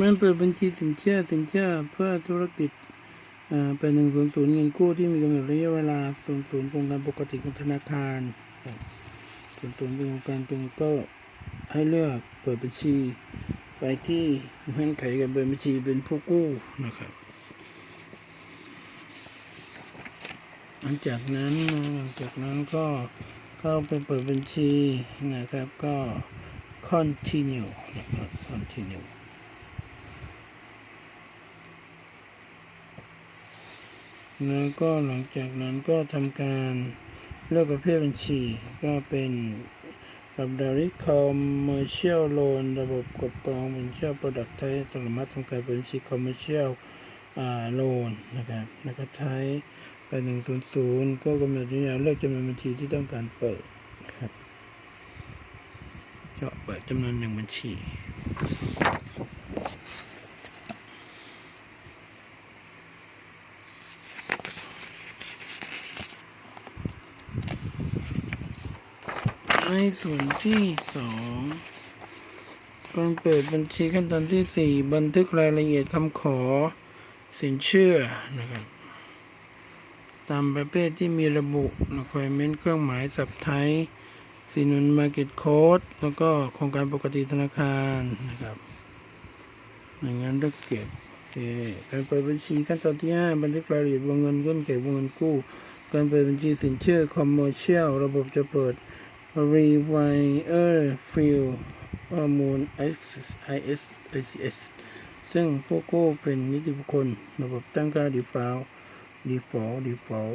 มันเปิดบัญชีสินเชื่อสินเชื่อเพื่อธุรกิจอ่าเป็นหนึ่งศูนย์ศูนย์เงินกู้ที่มีกำหนดระยะเวลาศูนย์ศูนย์โครงการปกติของธนาคารศูนย์ศูนย์โครงการจึงก็ให้เลือกเปิดบัญชีไปที่เงื่อนไขการเปิดบัญชีเป็นผู้กู้นะครับ หลังจากนั้นหลังจากนั้นก็เข้าไปเปิดบัญชีนะครับก็ continue นะครับ continue แล้วก็หลังจากนั้นก็ทำการเลือกประเภทบัญชี ก็เป็นกับ direct commercial loan ระบบกดกรองบัญชี product ไทยสามารถทำการเปิดบัญชี commercial อ่า loan นะครับนะครับไทยไป100ก็กำหนดนิยามเลือกจำนวนบัญชีที่ต้องการเปิดนะครับก็เปิดจำนวนหนึ่งบัญชี ส่วนที่สองการเปิดบัญชีขั้นตอนที่สี่บันทึกรายละเอียดคำขอสินเชื่อนะครับตามประเภทที่มีระบุ requirement เครื่องหมายสับไทยสินุน market code แล้วก็โครงการปกติธนาคารนะครับอย่างนั้นต้องเก็บโอเคการเปิดบัญชีขั้นตอนที่ห้าบันทึกรายละเอียดวงเงินเงื่อนไขวงเงินกู้ การเปิดบัญชีสินเชื่อ commercial ระบบจะเปิด Rewire Field ข้อมูล IS IS ICS ซึ่งผู้กู้เป็นนิติบุคคล ระบบตั้งค่า default default default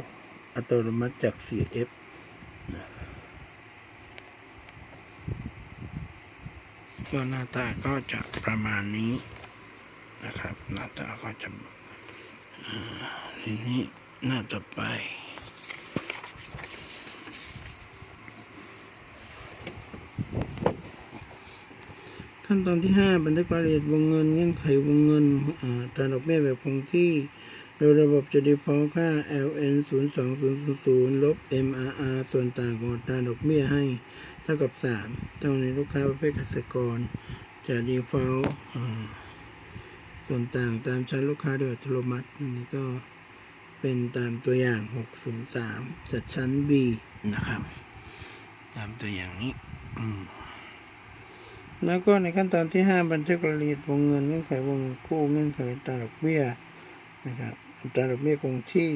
อัตโนมัติจาก CF ก็หน้าตาก็จะประมาณนี้นะครับ หน้าตาก็จะอ่าทีนี้หน้าต่อไป ขั้นตอนที่ 5 บันทึกรายละเอียดวงเงินเงื่อนไขวงเงินอ่าตราดอกเบี้ยแบบคงที่ โดยระบบจะ default ค่า ln 0 2 0 0 0ลบ mrr ส่วนต่างของอัตราดอกเบี้ยให้เท่ากับ 3 เท่านี้ลูกค้าประเภทเกษตรกร จะ default อ่าส่วนต่างตามชั้นลูกค้าโดยอัตโนมัติอันนี้ก็เป็นตามตัวอย่าง 603 จัดชั้น B นะครับ ตามตัวอย่างนี้ อืม แล้วก็ในขั้นตอนที่ 5 บันทึกรายละเอียดวงเงินเงื่อนไขวงเงินกู้เงื่อนไขตราดอกเบี้ยนะครับตราดอกเบี้ยคงที่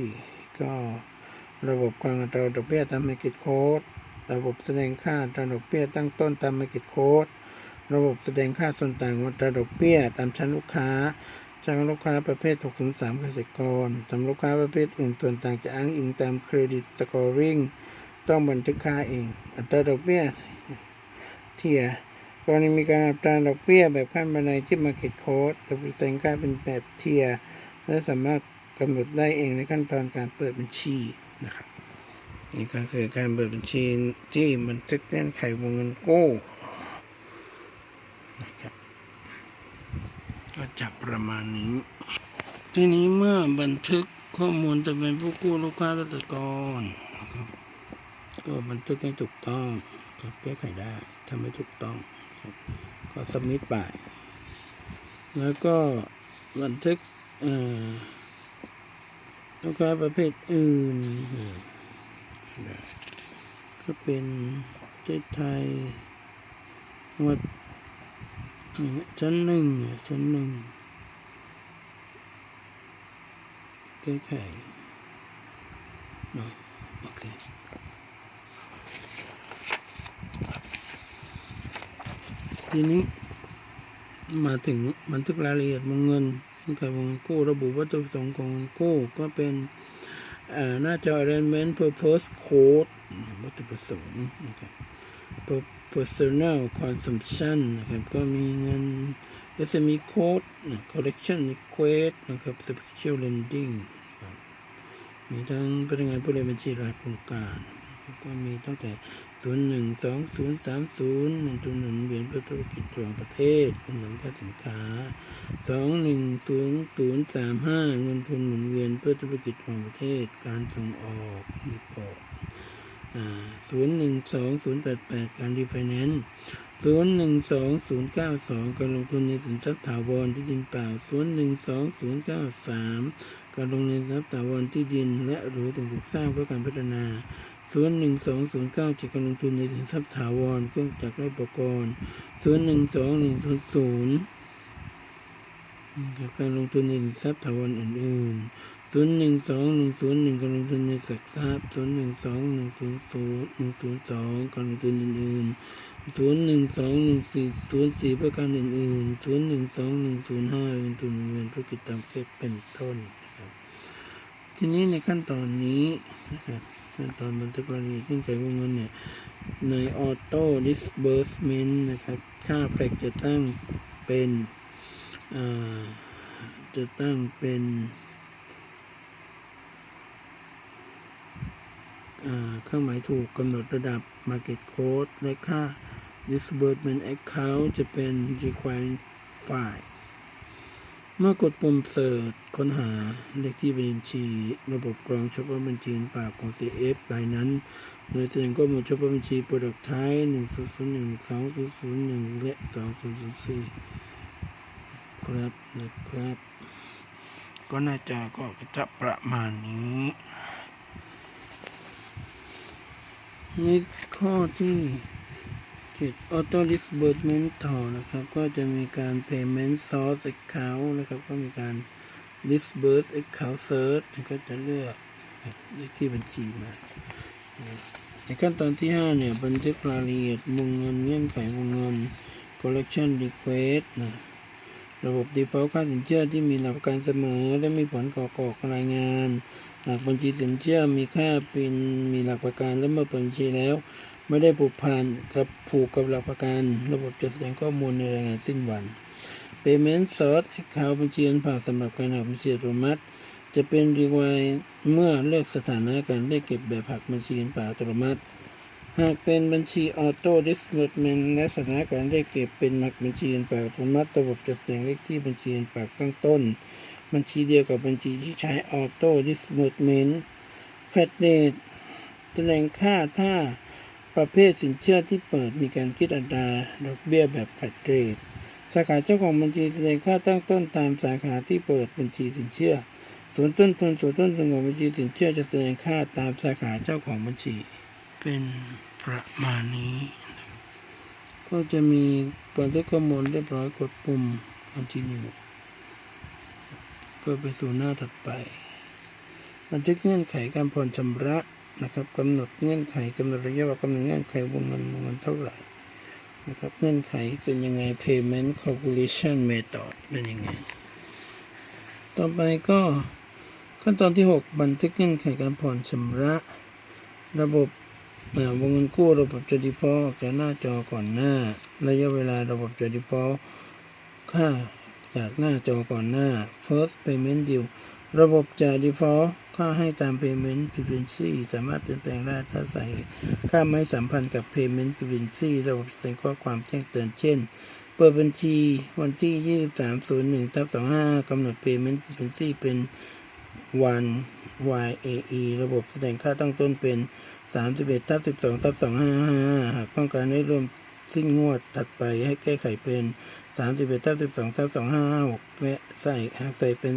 ก็ระบบกลางอัตราดอกเบี้ยตาม Market Code ระบบแสดงค่าตราดอกเบี้ยตั้งต้นตาม Market Code ระบบแสดงค่าส่วนต่างของอัตราดอกเบี้ยตามชั้นลูกค้าจากลูกค้าประเภท 603เกษตรกรสำหรับลูกค้าประเภทอื่นส่วนต่างจะอ้างอิงตามเครดิตสกอริงต้องบันทึกค่าเอง อัตราดอกเบี้ยเทีย กรณีมีการอัตราดอกเบี้ยแบบขั้นบันไดที่ Market Code จะแสดงค่าเป็นแบบเทียร์และสามารถกำหนดได้เองในขั้นตอนการเปิดบัญชีนะครับนี่ก็คือการเปิดบัญชีที่บันทึกเงื่อนไขวงเงินกู้นะครับก็จะประมาณนี้ ทีนี้เมื่อบันทึกข้อมูลจะเป็นผู้กู้ลูกค้าเกษตรกรนะครับก็บันทึกให้ถูกต้องแก้ไขได้ทำให้ถูกต้อง ก็สมิธไป แล้วก็บันทึกลูกค้าประเภทอื่นก็เป็นเจ๊ไทยวัดชั้นหนึ่งชั้นหนึ่งแก้ไขเนาะโอเค ทีนี้ มาถึงบันทึกรายละเอียดวงเงินเงื่อนไขวงเงินกู้ระบุวัตถุประสงค์ของกู้ก็เป็นหน้าจอ arrangement purpose code วัตถุประสงค์นะครับ personal consumption นะครับ ก็มีเงิน SME code นะ collection request นะครับ special lending นะครับมีทั้งพนักงานผู้เรียนบัญชีรายโครงการ นะครับก็มีตั้งแต่ศูนย์หนึ่งสองศูนย์สามศูนย์หนึ่งศูนย์หนึ่งเวียนเพื่อธุรกิจระหว่างประเทศเงินหนุนค่าสินค้าสองหนึ่งศูนย์ศูนย์สามห้าเงินทุนหมุนเวียนเพื่อธุรกิจระหว่างประเทศ การส่งออกรีพอร์ตศูนย์หนึ่งสองศูนย์แปดแปดการรีไฟแนนซ์ศูนย์หนึ่งสองศูนย์เก้าสองการลงทุนในสินทรัพย์ถาวรที่ดินเปล่าศูนย์หนึ่งสองศูนย์เก้าสามการลงทุนในทรัพย์ถาวรที่ดิน และหรือสิ่งปลูกสร้างเพื่อการพัฒนา ศูนย์หนึ่งสองศูนย์เก้าจิตการลงทุนในสินทรัพย์ถาวรเครื่องจักรและอุปกรณ์ศูนย์หนึ่งสองหนึ่งศูนย์ศูนย์การลงทุนในสินทรัพย์ถาวรอื่นๆศูนย์หนึ่งสองหนึ่งศูนย์หนึ่งการลงทุนในสักทรัพย์ศูนย์หนึ่งสองหนึ่งศูนย์ศูนย์หนึ่งศูนย์สองการลงทุนอื่นๆศูนย์หนึ่งสองหนึ่งสี่ศูนย์สี่ประการอื่นๆศูนย์หนึ่งสองหนึ่งศูนย์ห้าลงทุนเงินธุรกิจตามเฟซเป็นต้น ทีนี้ในขั้นตอนนี้นะครับขั้นตอนบันทึกรายละเอียดขึ้นไขวงเงินเนี่ย ในออโต้ดิสเบ r ร์สเมนต์นะครับ ค่าแฟกจะตั้งเป็นจะตั้งเป็นเครื่องหมายถูกกำหนดระดับ Market Code และค่า Disbursement Account จะเป็น Required File เมื่อกดปุ่ม Search ค้นหาเลขที่บัญชี ระบบกรองเฉพาะบัญชีปากของ CF รายนั้นโดยแสดงข้อมูลเฉพาะบัญชี Product Type 1001 2001 และ 2004 ครับนะครับ ก็น่าจะก็จะประมาณนี้ในข้อที่ เจ็ด auto disbursement ต่อนะครับ ก็จะมีการ payment source account นะครับ ก็มีการ disburse account search ก็จะเลือกเลขที่บัญชีมา ในขั้นตอนที่ 5 เนี่ย บันทึกรายละเอียดวงเงินเงื่อนไขวงเงิน collection request นะระบบ default ค่าสินเชื่อที่มีหลักประกันเสมอ และมีผลก่อกอกรายงานหากบัญชีสินเชื่อมีค่าเป็นมีหลักประกันและเมื่อเปิดบัญชีแล้ว ไม่ได้ผูกพันกับผูกกับหลักประกัน ระบบจะแสดงข้อมูลในรายงานสิ้นวัน Payment Source Account บัญชีเงินฝากสำหรับการหักบัญชีอัตโนมัติ จะเป็นรีไวเมื่อเลือกสถานะการได้เก็บแบบหักบัญชีเงินฝากอัตโนมัติ หากเป็นบัญชีออโต้ดิสเ u ร์ m เมนต์และสถานะการได้เก็บเป็นหักบัญชีเงินฝากอัตโนมัติ ระบบจะแสดงเลขที่บัญชีเงินฝากตั้งต้น บัญชีเดียวกับบัญชีที่ใช้ออโต้ดิสเ u ร์ m เมนต์แฟตเ a ทแสดงค่าถ้า ประเภทสินเชื่อที่เปิดมีการคิดอัตราดอกเบี้ยแบบแฟตเ a ทสาขาเจ้าของบัญชีแสดงค่าตั้งต้นตามสาขาที่เปิดบัญชีสินเชื่อ ส่วนต้นทุนส่วนต้นทุนของบัญชีสินเชื่อจะแสดงค่าตามสาขาเจ้าของบัญชี เป็นประมาณนี้ ก็จะมีบันทึกข้อมูลเรียบร้อยกดปุ่ม continue เพื่อไปสู่หน้าถัดไป บันทึกเงื่อนไขการผ่อนชำระ นะครับกำหนดเงื่อนไขกำหนดระยะเวลากำหนดเงื่อนไขวงเงินวงเงินเท่าไหร่นะครับเงื่อนไขเป็นยังไง payment calculation method เป็นยังไง ต่อไปก็ขั้นตอนที่ 6 บันทึกเงื่อนไขการผ่อนชำระ ระบบวงเงินกู้ระบบจะ default จากหน้าจอก่อนหน้า ระยะเวลาระบบจะ default ค่าจากหน้าจอก่อนหน้า first payment due ระบบจะ default ค่าให้ตาม payment frequency สามารถเปลี่ยนแปลงได้ถ้าใส่ค่าไม่สัมพันธ์กับ payment frequency ระบบจะแสดงข้อความแจ้งเตือนเช่น เปิดบัญชีวันที่ 2301ทับ25กำหนด payment frequency เป็นวัน YAE ระบบแสดงค่าตั้งต้นเป็น 31ทับ12ทับ255 หากต้องการให้รวมสิ้นงวดถัดไปให้แก้ไขเป็น 31ทับ12ทับ256และใส่หากใส่เป็น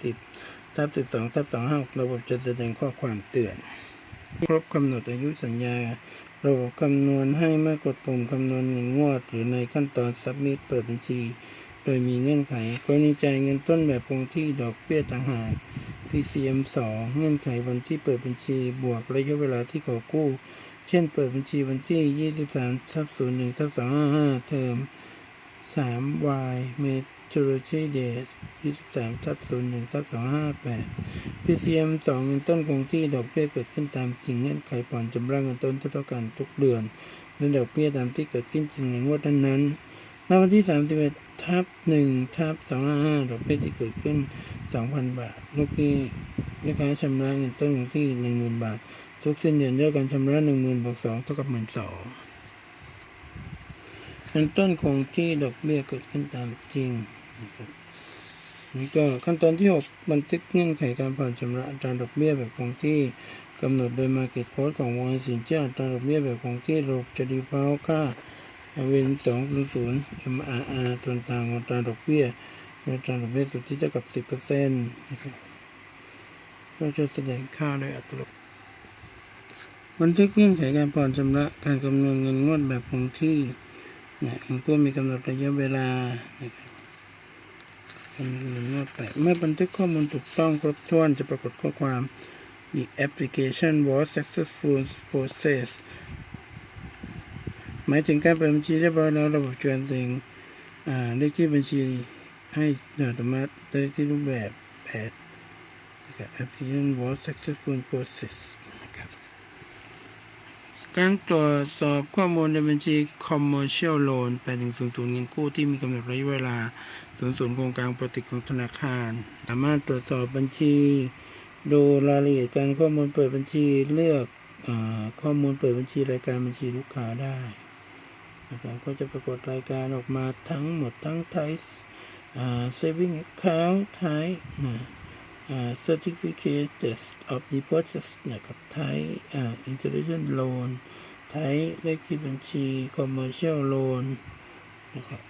30 ทับ12ทับ25ระบบจะแสดงข้อความเตือน ครบกำหนดอายุสัญญา ระบบคำนวณให้เมื่อกดปุ่มคำนวณเงินงวด หรือในขั้นตอน submit เปิดบัญชี โดยมีเงื่อนไขกรณีจ่ายเงินต้นแบบคงที่ดอกเบี้ยต่างหาก PCM 2 เงื่อนไขวันที่เปิดบัญชี บวกระยะเวลาที่ขอกู้ เช่นเปิดบัญชีวันที่ 23ทับ01ทับ255 เทอม 3Y Maturity Date 23ทับ01ทับ258 PCM 2เงินต้นคงที่ดอกเบี้ยเกิดขึ้นตามจริงเงื่อนไขผ่อนชำระเงินต้นเท่ากันทุกเดือน และดอกเบี้ยตามที่เกิดขึ้นจริงในงวดนั้นๆณวันที่ 31ทับ1ทับ255 ดอกเบี้ยที่เกิดขึ้น 2,000 บาท ลูกหนี้ลูกค้าชำระเงินต้นคงที่ 10,000 บาท ทุกสิ้นเดือนยอดการชำระ10,000บวก2เท่ากับ12,000เงินต้นคงที่ดอกเบี้ยเกิดขึ้นตามจริง นี่ก็ขั้นตอนที่ 6 บันทึกเงื่อนไขการผ่อนชำระอัตราดอกเบี้ยแบบคงที่กำหนดโดย Market Code ของวงเงินสินเชื่ออัตราดอกเบี้ยแบบคงที่ระบบจะ default ค่าเวน200 MRR ส่วนต่างของอัตราดอกเบี้ยอัตราดอกเบี้ยสุทธิเท่ากับ10%นะครับก็จะแสดงค่าโดยอัตราบันทึกเงื่อนไขการผ่อนชำระการคำนวณเงินงวดแบบคงที่นะมันก็มีกำหนดระยะเวลานะครับ คำนวณเงินงวดไปเมื่อบันทึกข้อมูลถูกต้องครบถ้วนจะปรากฏข้อความ The application was successful process หมายถึงการเปิดบัญชีเรียบร้อยแล้วระบบจวนถึงเลขที่บัญชีให้อัตโนมัติเลขที่รูปแบบแปดนะครับ application was successful process นะครับการตรวจสอบข้อมูลในบัญชี commercial loan 8100เงินกู้ที่มีกำหนดระยะเวลา 00โครงการปกติของธนาคาร สามารถตรวจสอบบัญชี ดูรายละเอียดการข้อมูลเปิดบัญชีเลือกอข้อมูลเปิดบัญชีรายการบัญชีลูกค้าได้นะครับก็จะปรากฏรายการออกมาทั้งหมดทั้ง type อ่า saving account type นะอ่า certificate of deposit นะครับ type อ่า intelligent loan type เลขที่บัญชี commercial loan นะครับ